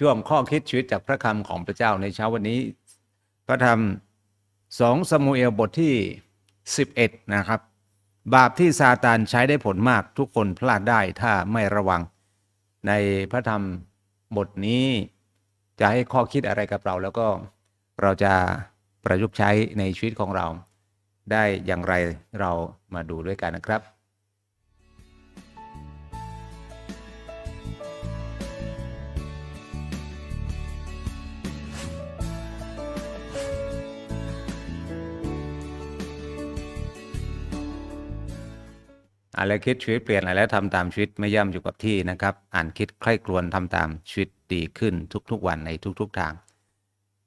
ช่วงข้อคิดชีวิตจากพระคำของพระเจ้าในเช้าวันนี้ พระธรรมสองสมุเอลบทที่ 11 นะครับ บาปที่ซาตานใช้ได้ผลมากทุกคนพลาดได้ถ้าไม่ระวัง ในพระธรรมบทนี้จะให้ข้อคิดอะไรกับเรา แล้วก็เราจะประยุกต์ใช้ในชีวิตของเรา ได้อย่างไรเรามาดูด้วยกันนะครับ อะไรคิดชีวิตเปลี่ยนอะไรแล้วทำตามชีวิตไม่ย่ำอยู่กับที่นะครับ อ่านคิดใคร่ครวญทำตามชีวิตดีขึ้นทุกๆวันในทุกๆทาง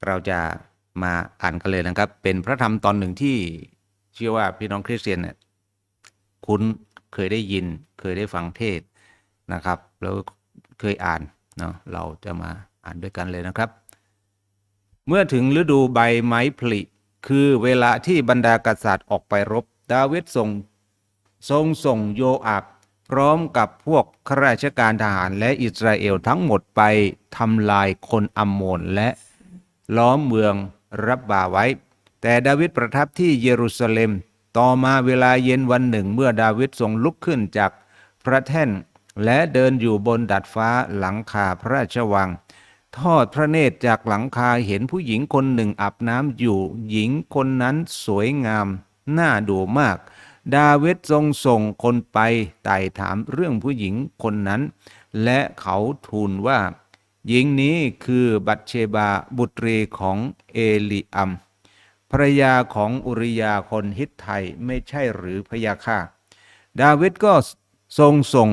เราจะมาอ่านกันเลยนะครับ เป็นพระธรรมตอนหนึ่งที่เชื่อว่าพี่น้องคริสเตียนเนี่ยคุ้นเคยได้ยินเคยได้ฟังเทศน์นะครับ แล้วเคยอ่านเนาะเราจะมาอ่านด้วยกันเลยนะครับ เมื่อถึงฤดูใบไม้ผลิ คือเวลาที่บรรดากษัตริย์ออกไปรบ ดาวิดส่ง ทรงส่งโยอาบพร้อมกับพวกข้าราชการทหารและอิสราเอลทั้งหมดไปทำลายคนอัมโมนและล้อมเมืองรับบาไว้ แต่ดาวิดประทับที่เยรูซาเล็ม ต่อมาเวลาเย็นวันหนึ่งเมื่อดาวิดทรงลุกขึ้นจากพระแท่น และเดินอยู่บนดัดฟ้าหลังคาพระราชวัง ทอดพระเนตรจากหลังคาเห็นผู้หญิงคนหนึ่งอาบน้ำอยู่ หญิงคนนั้นสวยงาม น่าดูมาก ดาวิดทรงส่งคนไปไต่ถามเรื่องผู้หญิงคนนั้น และเขาทูลว่า หญิงนี้คือบัตเชบาบุตรีของเอลิอัมภรรยาของอุริยาคนฮิตไทยไม่ใช่หรือพยาค่าดาวิดก็ทรงส่ง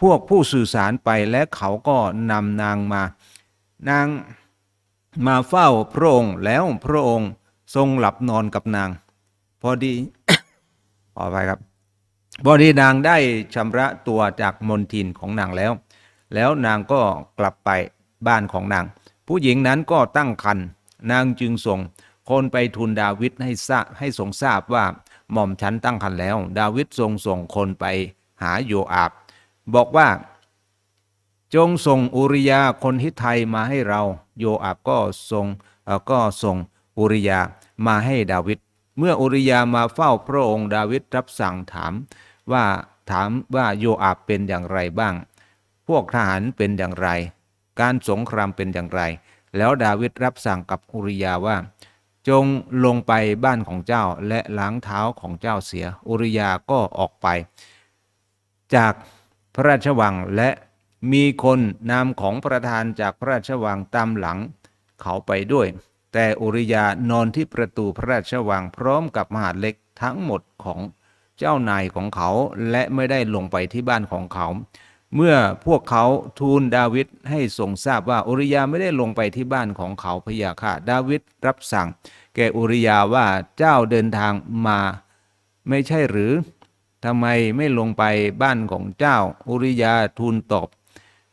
พวกผู้สื่อสารไปและเขาก็นำนางมา นางมาเฝ้าพระองค์แล้วพระองค์ทรงหลับนอนกับนาง พอดี ขอไปครับพอดีนางได้ชำระตัวจากมนทินของนางแล้ว แล้วนางก็กลับไปบ้านของนาง ผู้หญิงนั้นก็ตั้งครรภ์นางจึงส่งคนไปทูลดาวิดให้ทราบให้ทรงทราบว่าหม่อมฉันตั้งครรภ์แล้ว ดาวิดทรงส่งคนไปหาโยอาบ บอกว่า จงส่งอุริยาคนฮิตไทยมาให้เรา โยอาบก็ส่งก็ส่งอุริยามาให้ดาวิด เมื่ออุริยามาเฝ้าพระองค์ดาวิดรับสั่งถามว่าถามว่าโยอาบเป็นอย่างไรบ้าง พวกทหารเป็นอย่างไร การสงครามเป็นอย่างไร แล้วดาวิดรับสั่งกับอุริยาว่า จงลงไปบ้านของเจ้าและล้างเท้าของเจ้าเสีย อุริยาก็ออกไป จากพระราชวังและมีคนนำของประธานจากพระราชวังตามหลังเขาไปด้วย แต่อุริยานอนที่ประตูพระราชวังพร้อมกับมหาเล็กทั้งหมดของเจ้านายของเขาและไม่ได้ลงไปที่บ้านของเขา เมื่อพวกเขาทูลดาวิดให้ทรงทราบว่าอุริยาไม่ได้ลงไปที่บ้านของเขาพะยาค่ะดาวิดรับสั่ง แก่อุริยาว่าเจ้าเดินทางมา ไม่ใช่หรือทำไมไม่ลงไปบ้านของเจ้า อุริยาทูลตอบ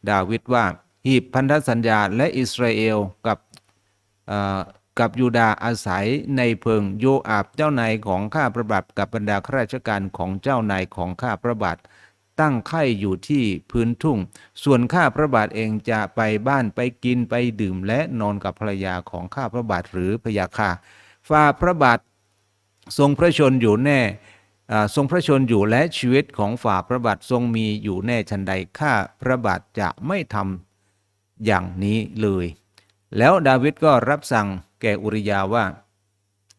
ดาวิดว่าหีบพันธสัญญาและอิสราเอลกับ กับยูดาอาศัยในเพิงโยอาบเจ้านายของข้าพระบาทกับบรรดาข้าราชการของเจ้านายของข้าพระบาทตั้งไข่อยู่ที่พื้นทุ่ง ส่วนข้าพระบาทเองจะไปบ้านไปกินไปดื่มและนอนกับภรรยาของข้าพระบาทหรือพยาค่าฝ่าพระบาททรงพระชนอยู่แน่ทรงพระชนอยู่และชีวิตของฝ่าพระบาททรงมีอยู่แน่ชันใดข้าพระบาทจะไม่ทำอย่างนี้เลย แล้วดาวิดก็รับสั่งแก่อุริยาว่า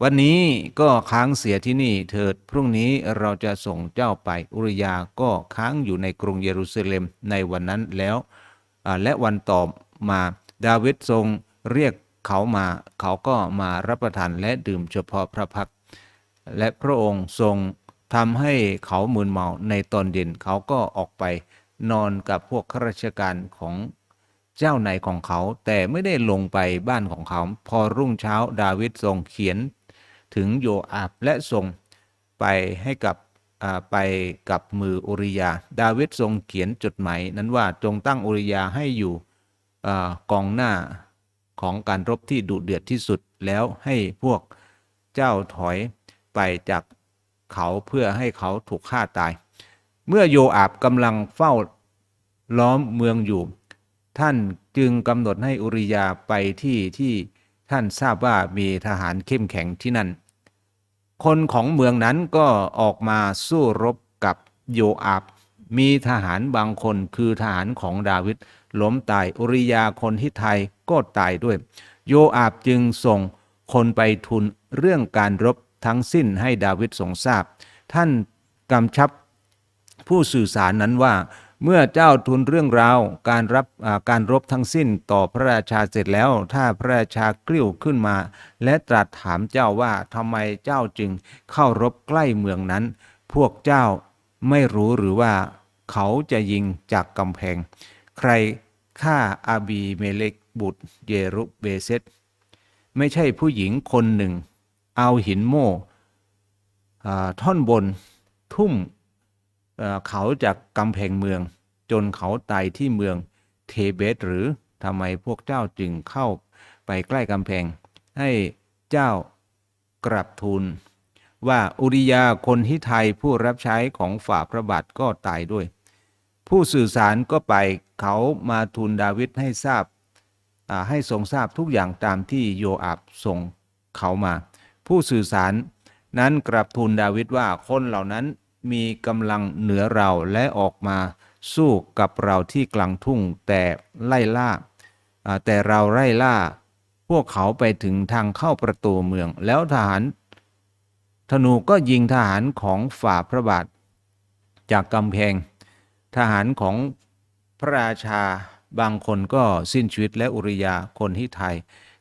วันนี้ก็ค้างเสียที่นี่เถิดพรุ่งนี้เราจะส่งเจ้าไปอุริยาก็ค้างอยู่ในกรุงเยรูซาเล็มในวันนั้นแล้ว และวันต่อมาดาวิดทรงเรียกเขามาเขาก็มารับประทานและดื่มเฉพาะพระพัก และพระองค์ทรงทำให้เขามึนเมาในตอนเย็นเขาก็ออกไปนอนกับพวกข้าราชการของ เจ้านายของเขาแต่ไม่ได้ลงไปบ้านของเขา พอรุ่งเช้าดาวิดทรงเขียนถึงโยอาบและส่งไปให้กับไปกับมืออุริยา ดาวิดทรงเขียนจดหมายนั้นว่าจงตั้งอุริยาให้อยู่อกองหน้าของการรบที่ดุเดือดที่สุดแล้วให้พวกเจ้าถอยไปจากเขาเพื่อให้เขาถูกฆ่าตาย เมื่อโยอาบกำลังเฝ้าล้อมเมืองอยู่ ท่านจึงกำหนดให้อุริยาไปที่ที่ท่านทราบว่ามีทหารเข้มแข็งที่นั่น คนของเมืองนั้นก็ออกมาสู้รบกับโยอาบ มีทหารบางคนคือทหารของดาวิดล้มตายอุริยาคนฮิตไทยก็ตายด้วย โยอาบจึงส่งคนไปทูลเรื่องการรบทั้งสิ้นให้ดาวิดทรงทราบ ท่านกำชับผู้สื่อสารนั้นว่า เมื่อเจ้าทูลเรื่องราวการรับการรบทั้งสิ้นต่อพระราชาเสร็จแล้ว ถ้าพระราชากลิ้วขึ้นมา และตรัสถามเจ้าว่าทำไมเจ้าจึงเข้ารบใกล้เมืองนั้น พวกเจ้าไม่รู้หรือว่าเขาจะยิงจากกำแพง ใครฆ่าอาบีเมเลกบุตรเยรุเบเซตไม่ใช่ผู้หญิงคนหนึ่ง เอาหินโม่ท่อนบนทุ่ม เขาจากกำแพงเมือง จนเขาตายที่เมืองเทเบสหรือทำไมพวกเจ้าจึงเข้าไปใกล้กำแพง ให้เจ้ากราบทูลว่าอุริยาคนฮิไทยผู้รับใช้ของฝ่าพระบาทก็ตายด้วย ผู้สื่อสารก็ไปเขามาทูลดาวิดให้ทราบให้ทรงทราบทุกอย่างตามที่โยอาบส่งเขามา ผู้สื่อสารนั้นกราบทูลดาวิดว่าคนเหล่านั้น มีกำลังเหนือเราและออกมาสู้กับเราที่กลางทุ่งแต่ไล่ล่า แต่เราไล่ล่า พวกเขาไปถึงทางเข้าประตูเมือง แล้วทหาร ธนูก็ยิงทหารของฝ่าพระบาท จากกำแพง ทหารของพระราชาบางคนก็สิ้นชีวิตและอุริยาคนฮิไทย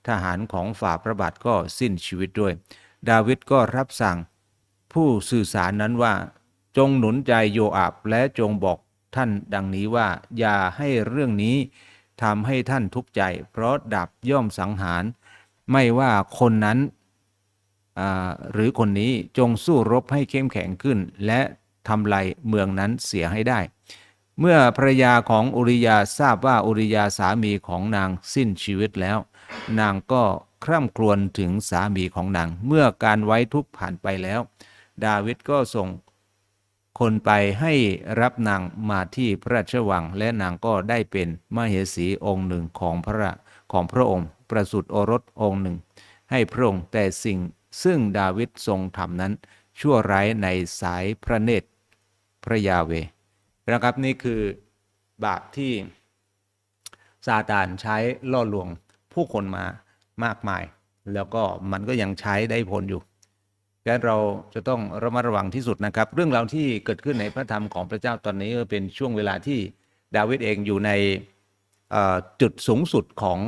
ทหารของฝ่าพระบาทก็สิ้นชีวิตด้วย ดาวิดก็รับสั่งผู้สื่อสารนั้นว่า จงหนุนใจโยอาบและจงบอกท่านดังนี้ว่า อย่าให้เรื่องนี้ทำให้ท่านทุกข์ใจ เพราะดาบย่อมสังหาร ไม่ว่าคนนั้นหรือคนนี้จงสู้รบให้เข้มแข็งขึ้น และทำลายเมืองนั้นเสียให้ได้ เมื่อภรรยาของอุริยาทราบว่าอุริยาสามีของนางสิ้นชีวิตแล้ว นางก็คร่ำครวญถึงสามีของนาง เมื่อการไว้ทุกข์ผ่านไปแล้ว ดาวิดก็ส่ง คนไปให้รับนางมาที่พระราชวัง และนางก็ได้เป็นมเหสีองค์หนึ่งของพระของพระองค์ ประสูติโอรสองค์หนึ่ง ให้พระองค์แต่สิ่งซึ่งดาวิดทรงทำนั้น ชั่วร้ายในสายพระเนตรพระยาเวนะครับนี่คือบาปที่ซาตานใช้ล่อลวงผู้คนมามากมาย แล้วก็มันก็ยังใช้ได้ผลอยู่ ดังนั้นเราจะต้องระมัดระวังที่สุดนะครับ เรื่องราวที่เกิดขึ้นในพระธรรมของพระเจ้าตอนนี้ก็เป็นช่วงเวลาที่ดาวิดเองอยู่ในจุดสูงสุดของ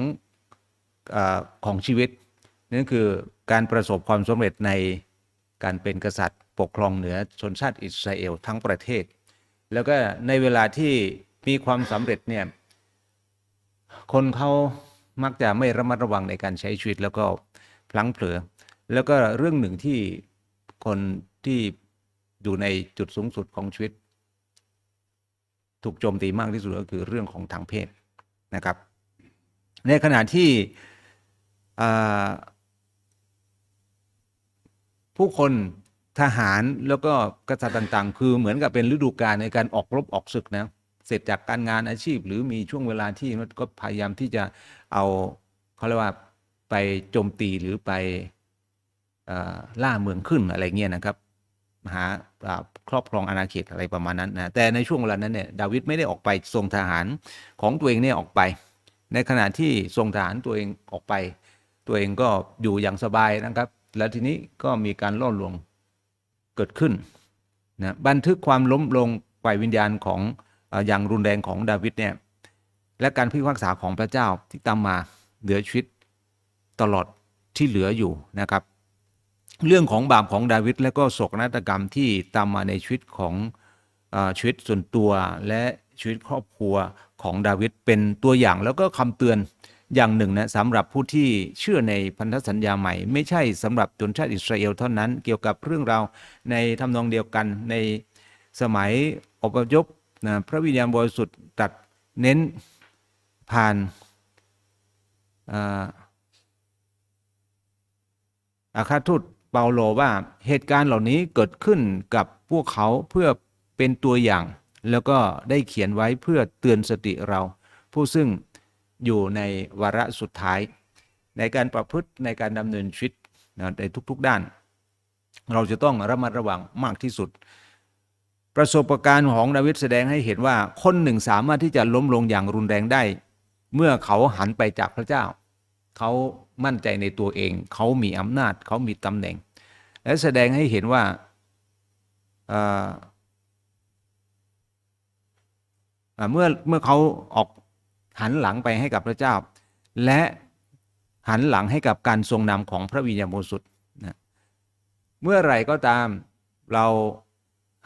อของชีวิตนั่นคือการประสบความสำเร็จในการเป็นกษัตริย์ ปกครองเหนือชนชาติอิสราเอลทั้งประเทศ แล้วก็ในเวลาที่มีความสำเร็จเนี่ยคนเขามักจะไม่ระมัดระวังในการใช้ชีวิตแล้วก็พลั้งเผลอ แล้วก็เรื่องหนึ่งที่คนที่อยู่ในจุดสูงสุดของชีวิต ถูกโจมตีมากที่สุดก็คือเรื่องของทางเพศนะครับ ในขณะที่ผู้คนทหารแล้วก็กษัตริย์ต่าง ๆ คือเหมือนกับเป็นฤดูกาลในการออกรบออกศึกนะเสร็จจากการงานอาชีพ หรือมีช่วงเวลาที่มันก็พยายามที่จะเอาเขาเรียกว่าไปโจมตีหรือไป ล่าเมืองขึ้นอะไรเงี้ยนะครับหาครอบครองอาณาเขตอะไรประมาณนั้นนะแต่ในช่วงเวลานั้นเนี่ยดาวิดไม่ได้ออกไปส่งทหารของตัวเองเนี่ยออกไป ในขณะที่ส่งทหารตัวเองออกไป ตัวเองก็อยู่อย่างสบายนะครับ แล้วทีนี้ก็มีการล่อลวงเกิดขึ้นนะบันทึกความล้มลงฝ่ายวิญญาณของเอ่ออย่างรุนแรงของดาวิดเนี่ยและการพิพากษาของพระเจ้าที่ตามมาเหลือชีวิตตลอดที่เหลืออยู่นะครับ เรื่องของบาปของดาวิดและก็โศกนาฏกรรมที่ตามมาในชีวิตของอชีวิตส่วนตัวและชีวิตครอบครัวของดาวิดเป็นตัวอย่างแล้วก็คำเตือนอย่างหนึ่งนะสำหรับผู้ที่เชื่อในพันธสัญญาใหม่ ไม่ใช่สำหรับชนชาติอิสราเอลเท่านั้นเกี่ยวกับเรื่องราวในทำนองเดียวกันในสมัยอพยพนะพระวิญญาณบริสุทธิ์ตัดเน้นผ่านอาอาคาทูต เปาโลว่าเหตุการณ์เหล่านี้เกิดขึ้นกับพวกเขาเพื่อเป็นตัวอย่าง แล้วก็ได้เขียนไว้เพื่อเตือนสติเรา ผู้ซึ่งอยู่ในวาระสุดท้าย ในการประพฤติในการดำเนินชีวิตนะในทุกๆด้าน เราจะต้องระมัดระวังมากที่สุด ประสบการณ์ของดาวิดแสดงให้เห็นว่าคนหนึ่งสามารถที่จะล้มลงอย่างรุนแรงได้ เมื่อเขาหันไปจากพระเจ้า เขามั่นใจในตัวเอง เขามีอำนาจ เขามีตำแหน่ง และแสดงให้เห็นว่าเเมื่อเมื่อเขาออกหันหลังไปให้กับพระเจ้า และหันหลังให้กับการทรงนำของพระวิญญาณบริสุทธิ์นะเมื่อไรก็ตามเรา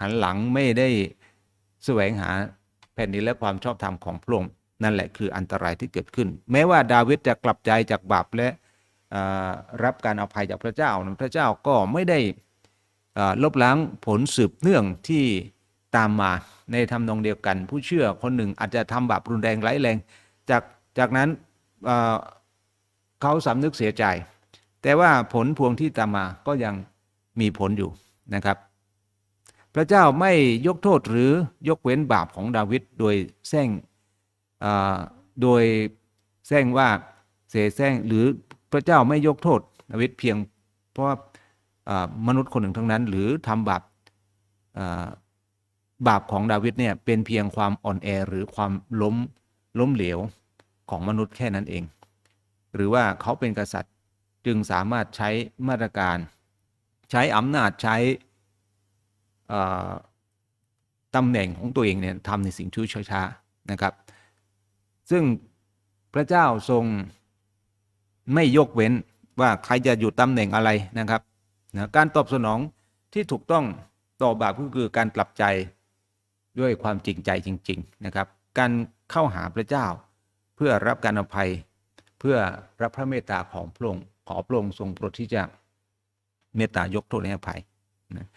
หันหลังไม่ได้แสวงหาแผ่นดินและความชอบธรรมของพระองค์ นั่นแหละคืออันตรายที่เกิดขึ้น แม้ว่าดาวิดจะกลับใจจากบาปและรับการอภัยจากพระเจ้าพระเจ้าก็ไม่ได้ลบล้างผลสืบเนื่องที่ตามมาในทำนองเดียวกัน ผู้เชื่อคนหนึ่งอาจจะทำบาปรุนแรงร้ายแรง จากจากนั้นเขาสำนึกเสียใจ แต่ว่าผลพวงที่ตามมาก็ยังมีผลอยู่นะครับ พระเจ้าไม่ยกโทษหรือยกเว้นบาปของดาวิดโดยแซงเอ่อ โดยแซงว่าเสแสร้งหรือพระเจ้าไม่ยกโทษดาวิดเพียง เพราะมนุษย์คนหนึ่งทั้งนั้น หรือทำบาปบาปของดาวิดเนี่ยเป็นเพียงความอ่อนแอหรือความล้มล้มเหลวของมนุษย์แค่นั้นเอง หรือว่าเขาเป็นกษัตริย์จึงสามารถใช้มาตรการ ใช้อำนาจใช้ตำแหน่งของตัวเองเนี่ยทำในสิ่งที่วช้าๆนะครับ ซึ่งพระเจ้าทรงไม่ยกเว้นว่าใครจะอยู่ตำแหน่งอะไรนะครับนะการตอบสนองที่ถูกต้องต่อบาปก็คือการกลับใจด้วยความจริงใจจริง ๆนะครับ การเข้าหาพระเจ้า เพื่อรับการอภัย เพื่อรับพระเมตตาของพระองค์ขอพระองค์ทรงโปรดที่จะเมตตายกโทษให้อภัยนะ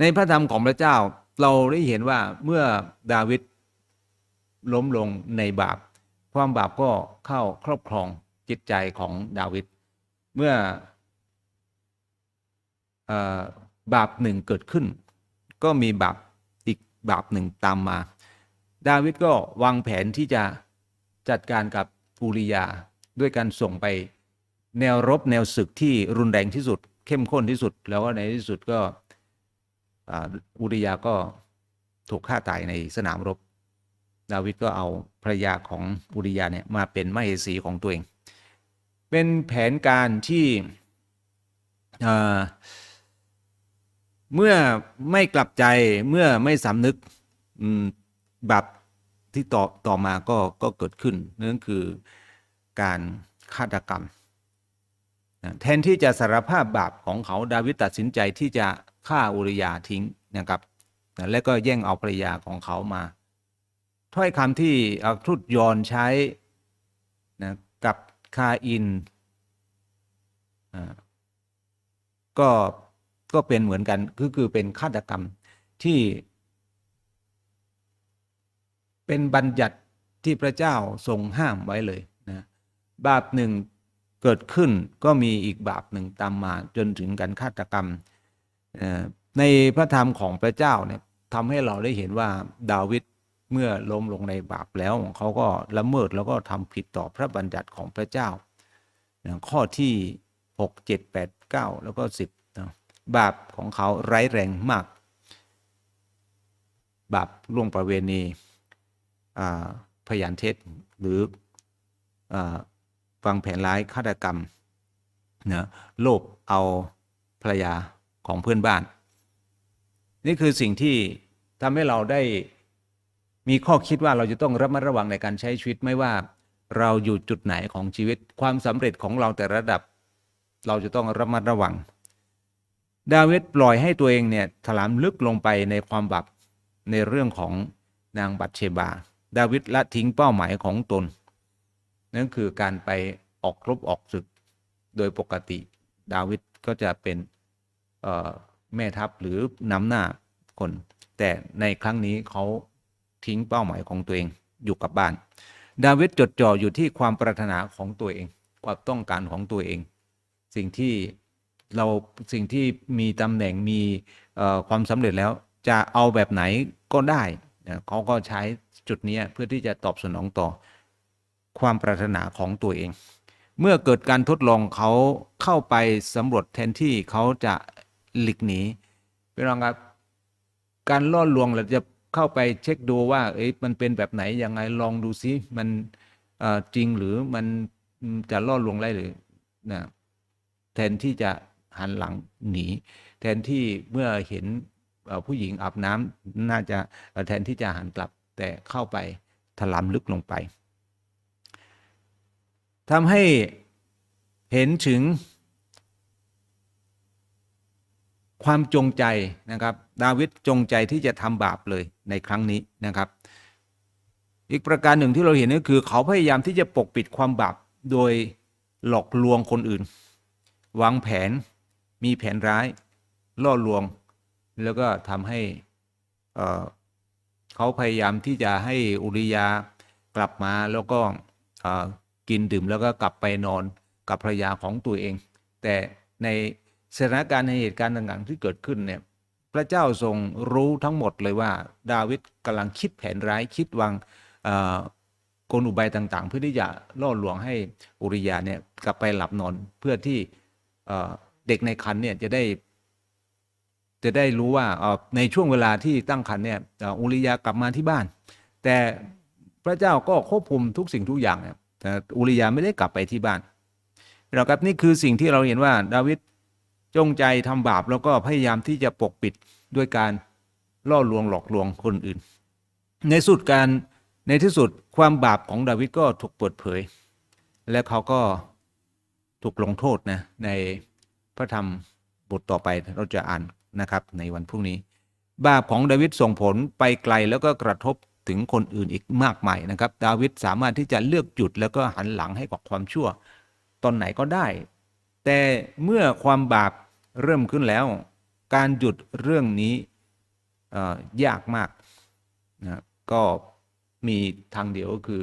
ในพระธรรมของพระเจ้าเราได้เห็นว่าเมื่อดาวิดล้มลงในบาป ความบาปก็เข้าครอบครองจิตใจของดาวิดเมื่ออบาปหนึ่งเกิดขึ้น ก็มีบาปอีกบาปหนึ่งตามมา ดาวิดก็วางแผนที่จะจัดการกับอูริยาด้วยการส่งไปแนวรบแนวศึกที่รุนแรงที่สุด เข้มข้นที่สุด แล้วก็ในที่สุดก็อ่าอูริยาก็ถูกฆ่าตายในสนามรบ ดาวิดก็เอาภรรยาของอุริยาเนี่ยมาเป็นมเหสีของตัวเอง เป็นแผนการที่เมื่อไม่กลับใจเมื่อไม่สำนึกอืมบาปที่ต่อต่อมาก็ก็เกิดขึ้นนั่นคือการฆาตกรรม แทนที่จะสารภาพบาปของเขาดาวิดตัดสินใจที่จะฆ่าอุริยาทิ้งนะครับ และก็แย่งเอาภรรยาของเขามา ถ้อยคำที่อัครุฑยอนใช้นะกับคาอินอก็ก็เป็นเหมือนกันก็คือเป็นฆาตกรรมที่ เป็นบัญญัติที่พระเจ้าทรงห้ามไว้เลยนะบาปหนึ่งเกิดขึ้นก็มีอีกบาปหนึ่งตามมาจนถึงการฆาตกรรม ในพระธรรมของพระเจ้าเนี่ยทำให้เราได้เห็นว่าดาวิด เมื่อล้มลงในบาปแล้วเขาก็ละเมิดแล้วก็ทำผิดต่อพระบัญญัติของพระเจ้า ข้อที่ 6 7 8 9 แล้วก็ 10นะบาปของเขาร้ายแรงมาก บาปล่วงประเวณีพยานเท็จหรืออาฟังแผนร้ายฆาตกรรมนะโลภเอาภรรยาของเพื่อนบ้าน นี่คือสิ่งที่ทำให้เราได้ มีข้อคิดว่าเราจะต้องระมัดระวังในการใช้ชีวิตไม่ว่า เราอยู่จุดไหนของชีวิต ความสำเร็จของเราแต่ระดับ เราจะต้องระมัดระวัง ดาวิดปล่อยให้ตัวเองเนี่ยถลำลึกลงไปในความบาปในเรื่องของนางบัตเชบา ดาวิดละทิ้งเป้าหมายของตน นั่นคือการไปออกรบออกศึก โดยปกติ ดาวิดก็จะเป็นแม่ทัพหรือนำหน้าคน แต่ในครั้งนี้เขา ทิ้งเป้าหมายของตัวเองอยู่กับบ้าน ดาวิดจดจ่ออยู่ที่ความปรารถนาของตัวเอง ความต้องการของตัวเอง สิ่งที่เราสิ่งที่มีตำแหน่งมีความสำเร็จแล้ว จะเอาแบบไหนก็ได้เขาก็ใช้จุดนี้เพื่อที่จะตอบสนองต่อความปรารถนาของตัวเอง เมื่อเกิดการทดลองเขาเข้าไปสำรวจแทนที่เขาจะหลีกหนีพี่น้องครับ การล่อลวงเราจะ เข้าไปเช็คดูว่าเอ๊ะมันเป็นแบบไหนยังไงลองดูซิมันจริงหรือมันจะล่อลวงได้หรือนะแทนที่จะหันหลังหนี แทนที่เมื่อเห็นผู้หญิงอาบน้ำน่าจะแทนที่จะหันกลับแต่เข้าไปถลำลึกลงไปทำให้เห็นถึง ความจงใจนะครับ ดาวิดจงใจที่จะทำบาปเลยในครั้งนี้นะครับ อีกประการหนึ่งที่เราเห็นก็คือ เขาพยายามที่จะปกปิดความบาปโดยหลอกลวงคนอื่น วางแผนมีแผนร้าย ล่อลวง แล้วก็ทำให้เเขาพยายามที่จะให้อุริยากลับมาแล้วก็กินดื่มแล้วก็กลับไปนอนกับภรรยาของตัวเอง แต่ใน สถานการณ์ในเหตุการณ์ต่างๆที่เกิดขึ้นเนี่ยพระเจ้าทรงรู้ทั้งหมดเลยว่า ดาวิดกำลังคิดแผนร้ายคิดวางกลอุบายต่างๆ เพื่อที่จะล่อลวงให้อุริยาเนี่ยกลับไปหลับนอนเพื่อที่เด็กในครรภ์เนี่ยจะได้ จะได้รู้ว่าในช่วงเวลาที่ตั้งครรภ์เนี่ยอุริยากลับมาที่บ้าน แต่พระเจ้าก็ควบคุมทุกสิ่งทุกอย่างเนี่ยแต่อุริยาไม่ได้กลับไปที่บ้านเราครับนี่คือสิ่งที่เราเห็นว่าดาวิด จงใจทำบาปแล้วก็พยายามที่จะปกปิดด้วยการล่อลวงหลอกลวงคนอื่น ในสุดการในที่สุดความบาปของดาวิดก็ถูกเปิดเผย และเขาก็ถูกลงโทษนะในพระธรรมบทต่อไปเราจะอ่านนะครับในวันพรุ่งนี้ บาปของดาวิดส่งผลไปไกลแล้วก็กระทบถึงคนอื่นอีกมากมายนะครับ ดาวิดสามารถที่จะเลือกจุดแล้วก็หันหลังให้กับความชั่ว ตอนไหนก็ได้ แต่เมื่อความบาป เริ่มขึ้นแล้ว การหยุดเรื่องนี้ยากมากนะก็มีทางเดียวก็คือ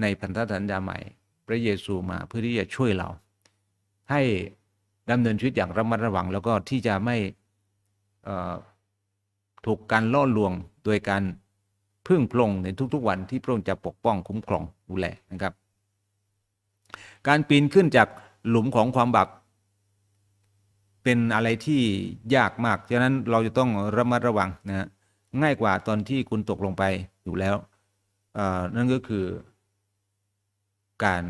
ในพันธสัญญาใหม่ พระเยซูมาเพื่อที่จะช่วยเรา ให้ดำเนินชีวิตอย่างระมัดระวัง แล้วก็ที่จะไม่ถูกการล่อลวงโดยการพึ่งพระองในทุกๆวันที่พระองค์จะปกป้องคุ้มครองดูแลนะครับ การปีนขึ้นจากหลุมของความบาป เป็นอะไรที่ยากมาก ฉะนั้นเราจะต้องระมัดระวังนะฮะง่ายกว่าตอนที่คุณตกลงไปอยู่แล้วนั่นก็คือการ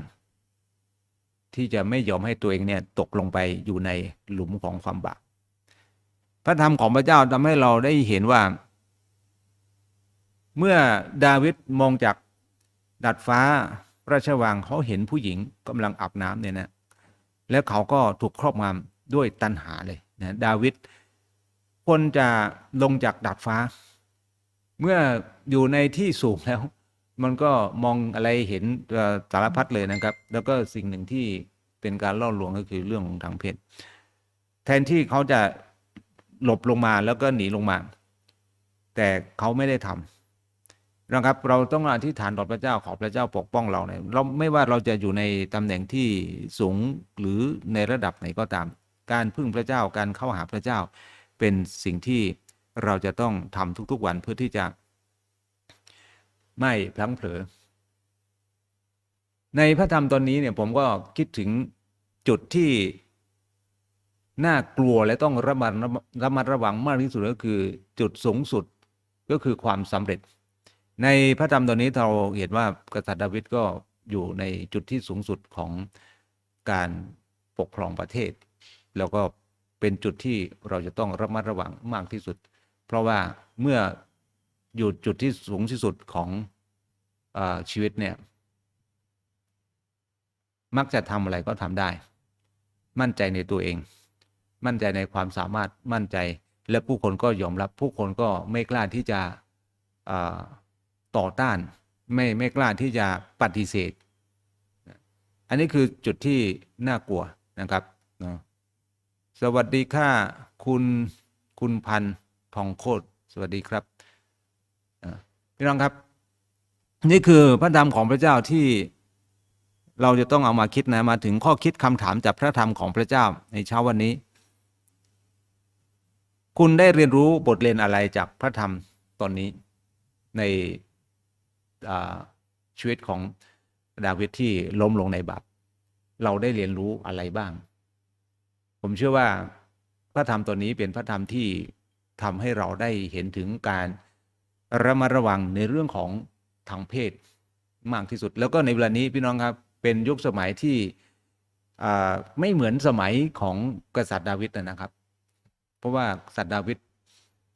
ที่จะไม่ยอมให้ตัวเองเนี่ยตกลงไปอยู่ในหลุมของความบาป พระธรรมของพระเจ้าทำให้เราได้เห็นว่า เมื่อดาวิดมองจากดัดฟ้าพระราชวังเขาเห็นผู้หญิงกำลังอาบน้ำเนี่ยนะ แล้วเขาก็ถูกครอบงำ ด้วยตัณหาเลยนะดาวิดคนจะลงจากดาดฟ้า เมื่ออยู่ในที่สูงแล้ว มันก็มองอะไรเห็นสารพัดเลยนะครับ แล้วก็สิ่งหนึ่งที่เป็นการล่อลวงก็คือเรื่องของทางเพศ แทนที่เขาจะหลบลงมาแล้วก็หนีลงมา แต่เขาไม่ได้ทำนะครับเราต้องอธิษฐานต่อพระเจ้าขอพระเจ้าปกป้องเราเนี่ยเราไม่ว่าเราจะอยู่ในตำแหน่งที่สูงหรือในระดับไหนก็ตาม การพึ่งพระเจ้าการเข้าหาพระเจ้า เป็นสิ่งที่เราจะต้องทำทุกๆวันเพื่อที่จะ ไม่พลั้งเผลอ ในพระธรรมตอนนี้เนี่ยผมก็คิดถึงจุดที่น่ากลัวและต้องระมัดระมัดระวังมากที่สุดก็คือจุดสูงสุดก็คือความสำเร็จ ในพระธรรมตอนนี้เราเห็นว่ากษัตริย์ดาวิดก็อยู่ในจุดที่สูงสุดของการปกครองประเทศ แล้วก็เป็นจุดที่เราจะต้องระมัดระวังมากที่สุด เพราะว่าเมื่ออยู่จุดที่สูงที่สุดของอชีวิตเนี่ย มักจะทำอะไรก็ทำได้ มั่นใจในตัวเอง มั่นใจในความสามารถมั่นใจ และผู้คนก็ยอมรับ ผู้คนก็ไม่กล้าที่จะต่อต้าน ไม่ไม่กล้าที่จะปฏิเสธ อันนี้คือจุดที่น่ากลัวนะครับเนาะ สวัสดีค่ะคุณคุณพันธ์ทองโคตรสวัสดีครับพี่น้องครับ นี่คือพระธรรมของพระเจ้าที่เราจะต้องเอามาคิดนะมาถึงข้อคิดคำถามจากพระธรรมของพระเจ้าในเช้าวันนี้ คุณได้เรียนรู้บทเรียนอะไรจากพระธรรมตอนนี้ในชีวิตของดาวิดที่ล้มลงในบาปเราได้เรียนรู้อะไรบ้าง ผมเชื่อว่าพระธรรมตัวนี้เป็นพระธรรมที่ทำให้เราได้เห็นถึงการระมัดระวังในเรื่องของทางเพศมากที่สุด แล้วก็ในเวลานี้พี่น้องครับเป็นยุคสมัยที่ไม่เหมือนสมัยของกษัตริย์ดาวิดนะครับ เพราะว่ากษัตริย์ดาวิด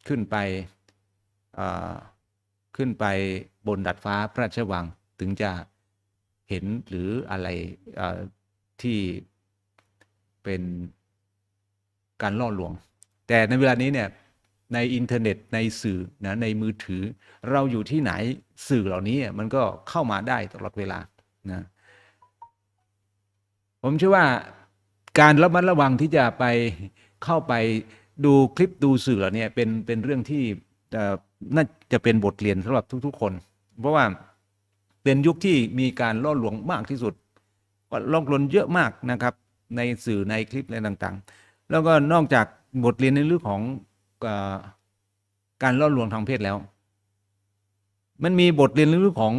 ขึ้นไปขึ้นไปบนดัดฟ้าพระราชวังถึงจะเห็นหรืออะไรที่เป็น การล่อลวง แต่ในเวลานี้เนี่ยในอินเทอร์เน็ตในสื่อนะในมือถือ เราอยู่ที่ไหนสื่อเหล่านี้มันก็เข้ามาได้ตลอดเวลานะผมเชื่อว่าการระมัดระวังที่จะไปเข้าไปดูคลิปดูสื่อเหล่านี้เป็นเป็นเรื่องที่น่าจะเป็นบทเรียนสำหรับทุก ๆ คน เพราะว่าเป็นยุคที่มีการล่อลวงมากที่สุดล่อลวงเยอะมากนะครับ ในสื่อในคลิปอะไรต่าง ๆ แล้วก็นอกจากบทเรียนในเรื่องของอการล่อลวงทางเพศแล้ว มันมีบทเรียนในเรื่องของ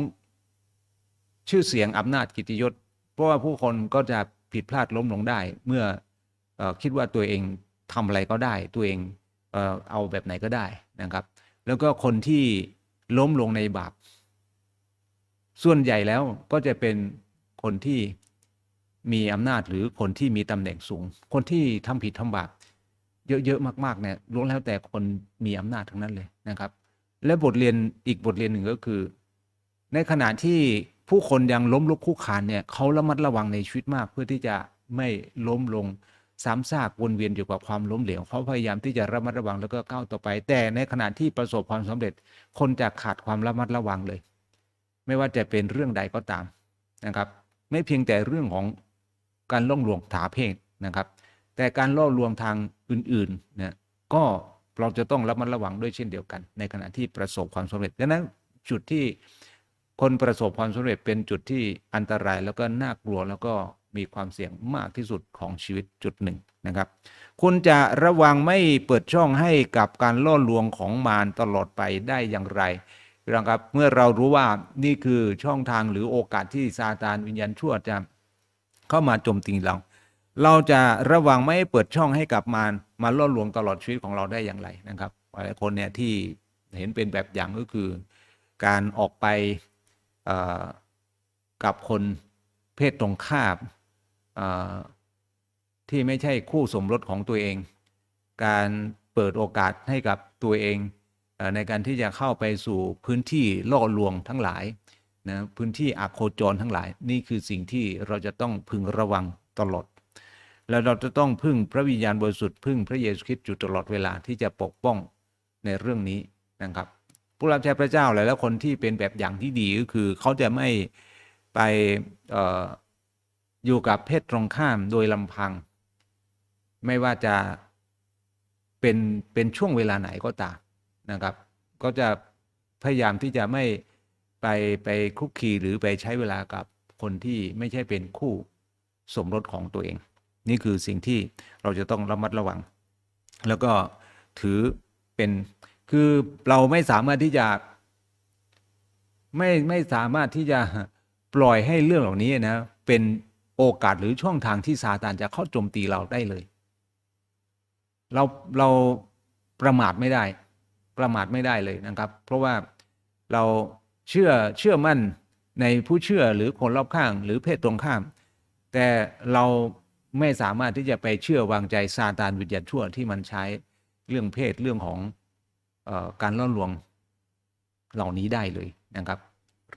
ชื่อเสียงอำนาจกิติยศ เพราะว่าผู้คนก็จะผิดพลาดล้มลงได้ เมื่ออคิดว่าตัวเองทำอะไรก็ได้ ตัวเองเอาแบบไหนก็ได้นะครับ แล้วก็คนที่ล้มลงในบาปส่วนใหญ่แล้วก็จะเป็นคนที่ มีอำนาจหรือคนที่มีตำแหน่งสูง คนที่ทำผิดทำบาปเยอะๆมากๆเนี่ยล้วนแล้วแต่คนมีอำนาจทั้งนั้นเลยนะครับ และบทเรียนอีกบทเรียนหนึ่งก็คือ ในขณะที่ผู้คนยังล้มลุกคลุกคลานเนี่ยเขาระมัดระวังในชีวิตมาก เพื่อที่จะไม่ล้มลงซ้ำซากวนเวียนอยู่กับความล้มเหลวเขาพยายามที่จะระมัดระวังแล้วก็ก้าวต่อไป แต่ในขณะที่ประสบความสำเร็จ คนจะขาดความระมัดระวังเลย ไม่ว่าจะเป็นเรื่องใดก็ตามนะครับ ไม่เพียงแต่เรื่องของ การล่อลวงถาเพศนะครับ แต่การล่อลวงทางอื่นๆเนี่ยก็เราจะต้องระมัดระวังด้วยเช่นเดียวกัน ในขณะที่ประสบความสำเร็จดังนั้นจุดที่คนประสบความสำเร็จเป็นจุดที่อันตรายแล้วก็น่ากลัวแล้วก็มีความเสี่ยงมากที่สุดของชีวิตจุดหนึ่งนะครับ คุณจะระวังไม่เปิดช่องให้กับการล่อลวงของมารตลอดไปได้อย่างไรนะครับเมื่อเรารู้ว่านี่คือช่องทางหรือโอกาสที่ซาตานวิญญาณชั่วจะ เข้ามาโจมตีเรา เราจะระวังไม่ให้เปิดช่องให้กับมารมาล่อลวงตลอดชีวิตของเราได้อย่างไรนะครับหลายคนเนี่ยที่เห็นเป็นแบบอย่างก็คือ การออกไปกับคนเพศตรงข้ามที่ไม่ใช่คู่สมรสของตัวเอง การเปิดโอกาสให้กับตัวเองในการที่จะเข้าไปสู่พื้นที่ล่อลวงทั้งหลาย นะพื้นที่อาโคจรทั้งหลาย นี่คือสิ่งที่เราจะต้องพึงระวังตลอด แล้วเราจะต้องพึ่งพระวิญญาณบริสุทธิ์พึ่งพระเยซูคริสต์อยู่ตลอดเวลาที่จะปกป้องในเรื่องนี้นะครับ ผู้รับใช้พระเจ้าหลายแล้วคนที่เป็นแบบอย่างที่ดีก็คือ เขาจะไม่ไปอออยู่กับเพศตรงข้ามโดยลำพัง ไม่ว่าจะเป็นเป็นช่วงเวลาไหนก็ตามนะครับ ก็จะพยายามที่จะไม่ ไปไปคุกคีหรือไปใช้เวลากับคนที่ไม่ใช่เป็นคู่สมรสของตัวเอง นี่คือสิ่งที่เราจะต้องระมัดระวัง แล้วก็ถือเป็นคือเราไม่สามารถที่จะไม่ไม่สามารถที่จะปล่อยให้เรื่องเหล่านี้นะเป็นโอกาสหรือช่องทางที่ซาตานจะเข้าโจมตีเราได้เลย เราเราประมาทไม่ได้ ประมาทไม่ได้เลยนะครับ เพราะว่าเรา เชื่อเชื่อมั่นในผู้เชื่อหรือคนรอบข้าง หรือเพศตรงข้าม แต่เราไม่สามารถที่จะไปเชื่อวางใจซาตานวิญญาณชั่วที่มันใช้เรื่องเพศเรื่องของออการล่อลวงเหล่านี้ได้เลยนะครับ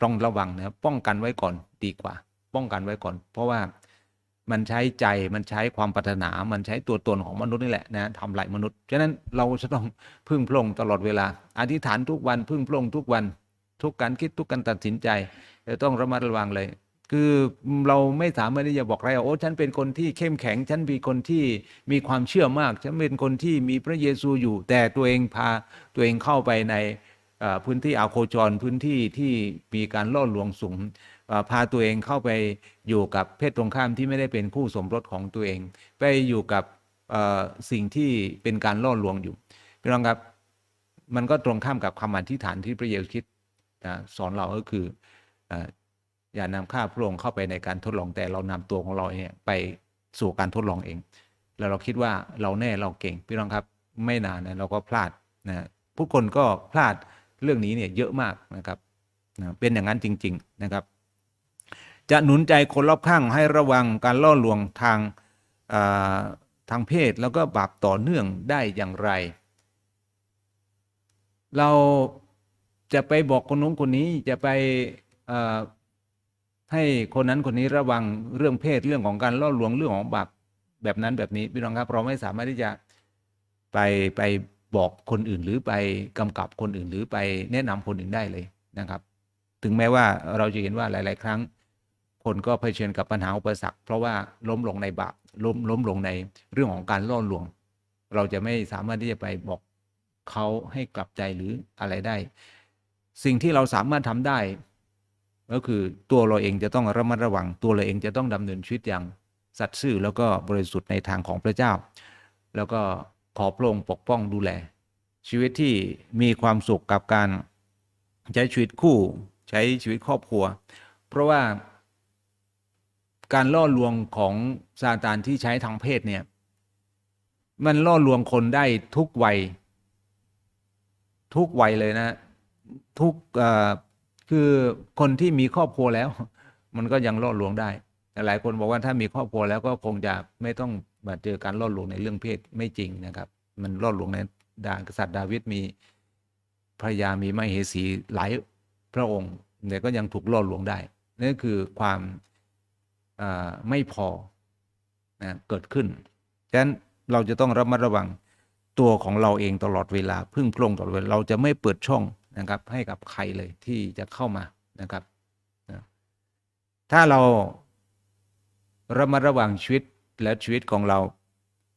ต้องระวังนะครับป้องกันไว้ก่อนดีกว่า ป้องกันไว้ก่อน เพราะว่ามันใช้ใจมันใช้ความปรารถนา มันใช้ตัวตนของมนุษย์นี่แหละนะทำลายมนุษย์ ฉะนั้นเราจะต้องพึ่งพระองค์ตลอดเวลา อธิษฐานทุกวันพึ่งพระองค์ทุกวัน ทุกการคิดทุกการตัดสินใจจะต้องระมัดระวังเลย คือเราไม่สามารถที่จะบอกใครว่าโอ้ฉันเป็นคนที่เข้มแข็ง ฉันเป็นคนที่มีความเชื่อมาก ฉันเป็นคนที่มีพระเยซูอยู่ แต่ตัวเองพาตัวเองเข้าไปในพื้นที่อาโคจรพื้นที่ที่มีการล่อลวงสูงพาตัวเองเข้าไปอยู่กับเพศตรงข้ามที่ไม่ได้เป็นคู่สมรสของตัวเอง ไปอยู่กับสิ่งที่เป็นการล่อลวงอยู่พี่น้องครับ มันก็ตรงข้ามกับคำอธิษฐานที่พระเยซูคริสต์ นะสอนเราก็คืออย่านำข้าพระองค์เข้าไปในการทดลองแต่เรานำตัวของเราเนี่ยไปสู่การทดลองเอง แล้วเราคิดว่าเราแน่เราเก่งพี่น้องครับไม่นานนะเราก็พลาดนะผู้คนก็พลาดเรื่องนี้เนี่ยเยอะมากนะครับนะเป็นอย่างนั้นจริง ๆนะครับ จะหนุนใจคนรอบข้างให้ระวังการล่อลวงทางาทางเพศแล้วก็บาปต่อเนื่องได้อย่างไร เรา จะไปบอกคนนู้นคนนี้จะไปให้คนนั้นคนนี้ระวังเรื่องเพศเรื่องของการล่อลวงเรื่องของบาปแบบนั้นแบบนี้พี่น้องครับเราไม่สามารถที่จะไปไปบอกคนอื่นหรือไปกำกับคนอื่นหรือไปแนะนำคนอื่นได้เลยนะครับ ถึงแม้ว่าเราจะเห็นว่าหลาย ๆ ครั้ง คนก็เผชิญกับปัญหาอุปสรรคเพราะว่าล้มลงในบาปล้มล้มลงในเรื่องของการล่อลวง เราจะไม่สามารถที่จะไปบอกเขาให้กลับใจหรืออะไรได้ สิ่งที่เราสามารถทำได้ ก็คือตัวเราเองจะต้องระมัดระวัง ตัวเราเองจะต้องดำเนินชีวิตอย่างสัตย์ซื่อแล้วก็บริสุทธิ์ในทางของพระเจ้า แล้วก็ขอพระองค์ปกป้องดูแล ชีวิตที่มีความสุขกับการใช้ชีวิตคู่ใช้ชีวิตครอบครัว เพราะว่าการล่อลวงของซาตานที่ใช้ทางเพศเนี่ย มันล่อลวงคนได้ทุกวัย ทุกวัยเลยนะ ทุกคือคนที่มีครอบครัวแล้ว มันก็ยังล่อลวงได้แต่หลายคนบอกว่าถ้ามีครอบครัวแล้วก็คงจะไม่ต้องมาเจอการล่อลวงในเรื่องเพศไม่จริงนะครับ มันล่อลวงในดานกษัตริย์ดาวิดมีภรรยามีมเหสีหลายพระองค์แต่ก็ยังถูกล่อลวงได้นั่นคือความไม่พอนะเกิดขึ้นฉะนั้นเราจะต้องระมัดระวังตัวของเราเองตลอดเวลาพึ่งพรงตลอดเวลาเราจะไม่เปิดช่อง นะครับให้กับใครเลยที่จะเข้ามานะครับนะถ้าเราระมัดระวังชีวิตและชีวิตของเรา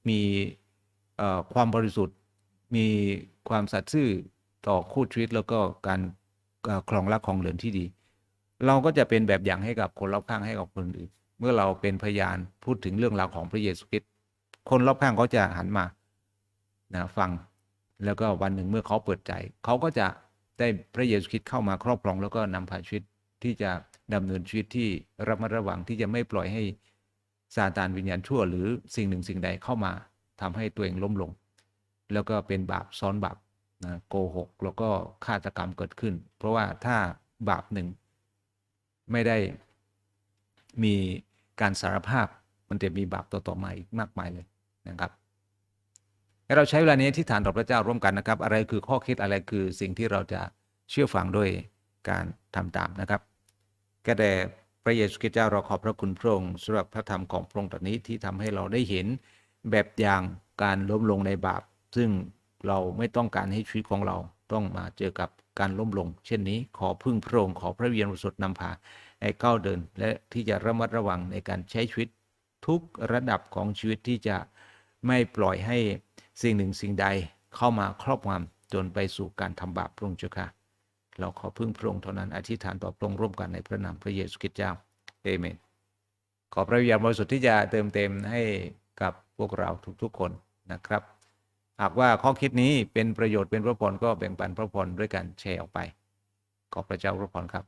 มีความบริสุทธิ์ มีความสัตย์ซื่อต่อคู่ชีวิตแล้วก็การครองรักของเหลือนที่ดี เราก็จะเป็นแบบอย่างให้กับคนรอบข้างให้กับคนอื่น เมื่อเราเป็นพยานพูดถึงเรื่องราวของพระเยซูคริสต์คนรอบข้างเขาจะหันมานะฟังแล้วก็วันหนึ่งเมื่อเขาเปิดใจ เขาก็จะ ได้พระเยซูคริสต์เข้ามาครอบครองแล้วก็นำพาชีวิตที่จะดำเนินชีวิตที่ระมัดระวังที่จะไม่ปล่อยให้ซาตานวิญญาณชั่ว หรือสิ่งหนึ่งสิ่งใดเข้ามาทำให้ตัวเองล้มลง แล้วก็เป็นบาปซ้อนบาปนะโกหกแล้วก็ฆาตกรรมเกิดขึ้น เพราะว่าถ้าบาปหนึ่งไม่ได้มีการสารภาพมันจะมีบาปต่อๆมาอีกมากมายเลยนะครับ ให้เราใช้เวลานี้ที่ฐานต่อพระเจ้าร่วมกันนะครับ อะไรคือข้อคิดอะไรคือสิ่งที่เราจะเชื่อฟังด้วยการทำตามนะครับก็แต่พระเยซูคริสต์เจ้าเราขอบพระคุณพระองค์สำหรับพระธรรมของพระองค์ตอนนี้ที่ทำให้เราได้เห็นแบบอย่างการล้มลงในบาป ซึ่งเราไม่ต้องการให้ชีวิตของเราต้องมาเจอกับการล้มลง เช่นนี้ขอพึ่งพระองค์ขอพระวิญญาณบริสุทธิ์นำพาให้ก้าวเดิน และที่จะระมัดระวังในการใช้ชีวิตทุกระดับของชีวิตที่จะไม่ปล่อยให้ สิ่งหนึ่งสิ่งใดเข้ามาครอบงำจนไปสู่การทำบาปพระองค์เจ้าค่ะ เราขอพึ่งพระองค์เท่านั้นอธิษฐานต่อพระองค์ร่วมกันในพระนามพระเยซูคริสต์เจ้าเอเมน ขอพระวิญญาณบริสุทธิ์ที่จะเติมเต็มให้กับพวกเราทุกๆคนนะครับ หากว่าข้อคิดนี้เป็นประโยชน์เป็นพระพรก็แบ่งปันพระพรด้วยกันแชร์ออกไป ขอพระเจ้าพระพรครับ